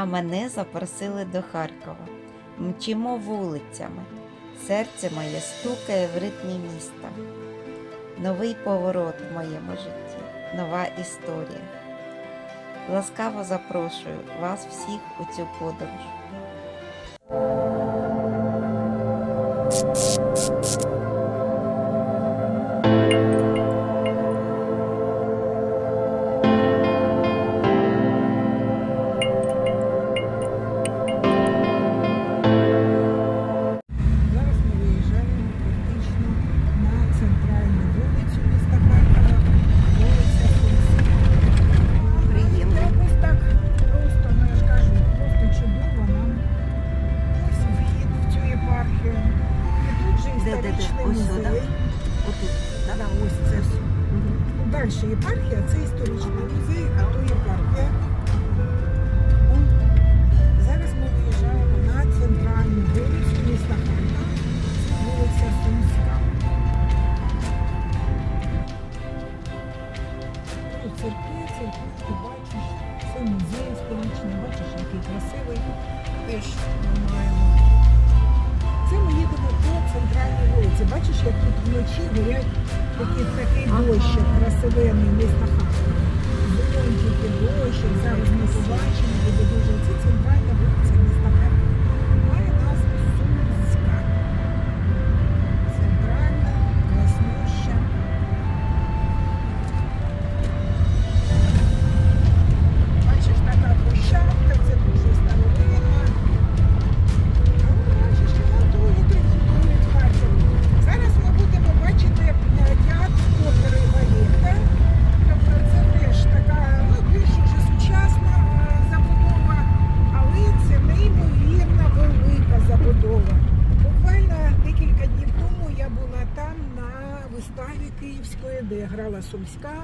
а мене запросили до Харкова. Мчимо вулицями. Серце моє стукає в ритмі міста. Новий поворот в моєму житті, нова історія. Ласкаво запрошую вас всіх у цю подорож. Далі єпархія, це історичний музей, а то єпархія. Зараз ми виїжджаємо на центральну вулицю міста Харкова. Вулиця Сумська. Тут церкви, церкви, ти бачиш, це музей історичний, бачиш, який красивий. Теж ми маємо. Це ми їдемо по центральній вулиці. Бачиш, як тут вночі горять такий, такий дощик красивенний міста Харкова. Зонтики, дощик. Зараз ми побачимо, буде дуже. Це центральна вулиця міста виставі Київської, де грала Сумська.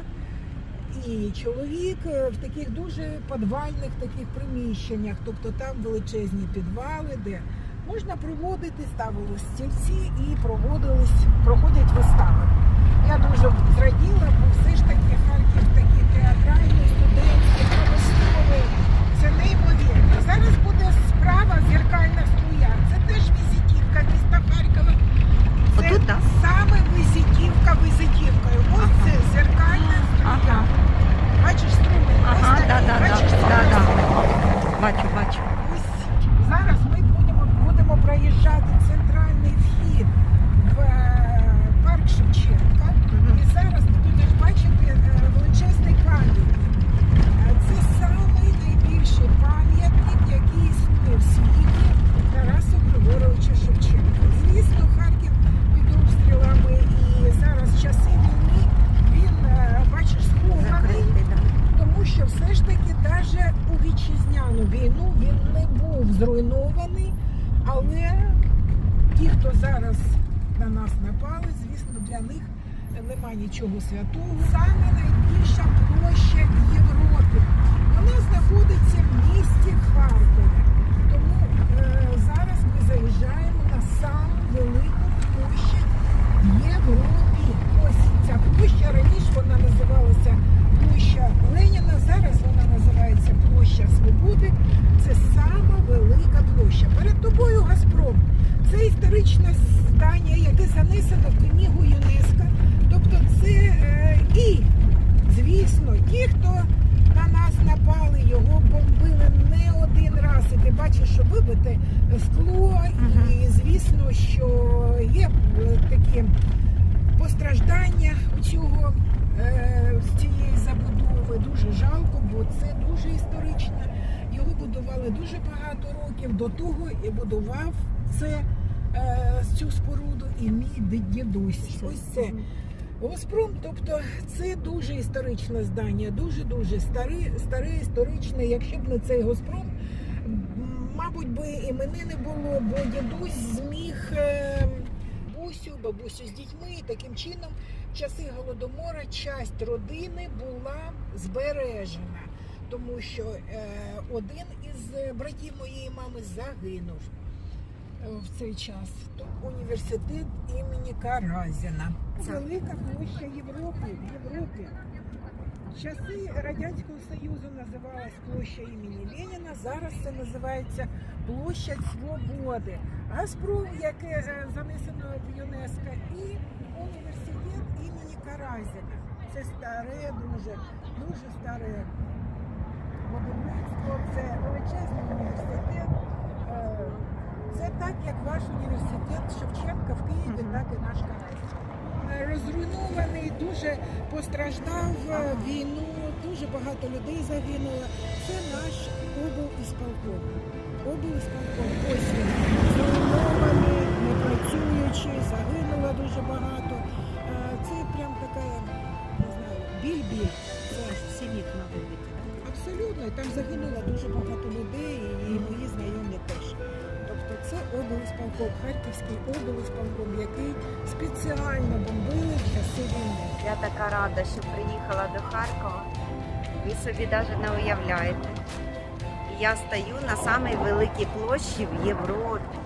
І чоловік е, в таких дуже подвальних таких приміщеннях, тобто там величезні підвали, де можна проводити, ставили стільці і проводились, проходять вистави. Я дуже зраділа, бо все ж таки Харків такий театральний, студентський, промисловий. Це неймовірно. Зараз буде справа зеркальна струя. Це теж візитівка міста Харкова. Це Отут, так? саме візитівка візитівкою. Ось це зеркальна струя. Ага. Бачиш струми? Ага, Ось да, такі. да, Бачиш, да, да, да. струми? Бачу, бачу. Ось зараз ми будемо, будемо проїжджати центральний вхід в е, парк Шевченка. І зараз ти будеш бачити е, величезний камінь. Е, Це самий найбільший пам'ятник, який існує в світі Тарасу Григоровича Шевченка. Звісно, Харків під обстрілами і зараз часи війни він, е, бачиш, схований. Закритий, так. Тому що все ж таки навіть у вітчизняну війну він не був зруйнований, але ті, хто зараз на нас напали, звісно, для них нема нічого святого. Саме найбільша площа в Європі. Вона знаходиться в місті Харкові. Тому е, зараз ми заїжджаємо на саму велику площадь в Європі. Ось ця площа раніше вона називалася площа Леніна. Зараз вона називається площа Свободи. Це сама велика площа. Перед тобою Газпром. Це історичне здання, яке занесено в книгу ЮНЕСКО. Тобто це е, і, звісно, ті, хто на нас напали, його бомбили не один раз. І ти бачиш, що вибите скло, і звісно, що є е, такі постраждання у цього е, з цієї забудови. Дуже жалко, бо це дуже історично. Його будували дуже багато років до того і будував це е, цю споруду і мій дідусь. Ось це. Госпром, тобто це дуже історичне здання, дуже-дуже старе, історичне. Якщо б не цей Госпром, мабуть би і мене не було, бо дідусь зміг е, бабусю, бабусю з дітьми. І таким чином, в часи голодомора, часть родини була збережена, тому що е, один із братів моєї мами загинув в цей час. Університет імені Каразіна. Велика площа Європи. Європі. В часи Радянського Союзу називалась площа імені Леніна. зараз це називається Площадь Свободи. Газпром, яке е, занесено в ЮНЕСКО, і університет імені Каразіна. Це старе, дуже, дуже старе будівництво, це величезний університет. Е, Це так, як ваш університет Шевченка в Києві, Мгм. так і наш Каразін. Е, Розруйнований, дуже постраждав е, війну, дуже багато людей загинуло. Це наш облісполком. Облісполком. Ось він зруйнований, не працюючий, загинуло дуже багато. Е, Це прям така, не знаю, біль-біль. Це Всі вікна вибиті. Абсолютно, там загинуло дуже багато людей, і мої знайомі це облсполком, Харківський облсполком, який спеціально бомбили в часи війни. Я така рада, що приїхала до Харкова. Ви собі навіть не уявляєте. Я стою на самій великій площі в Європі.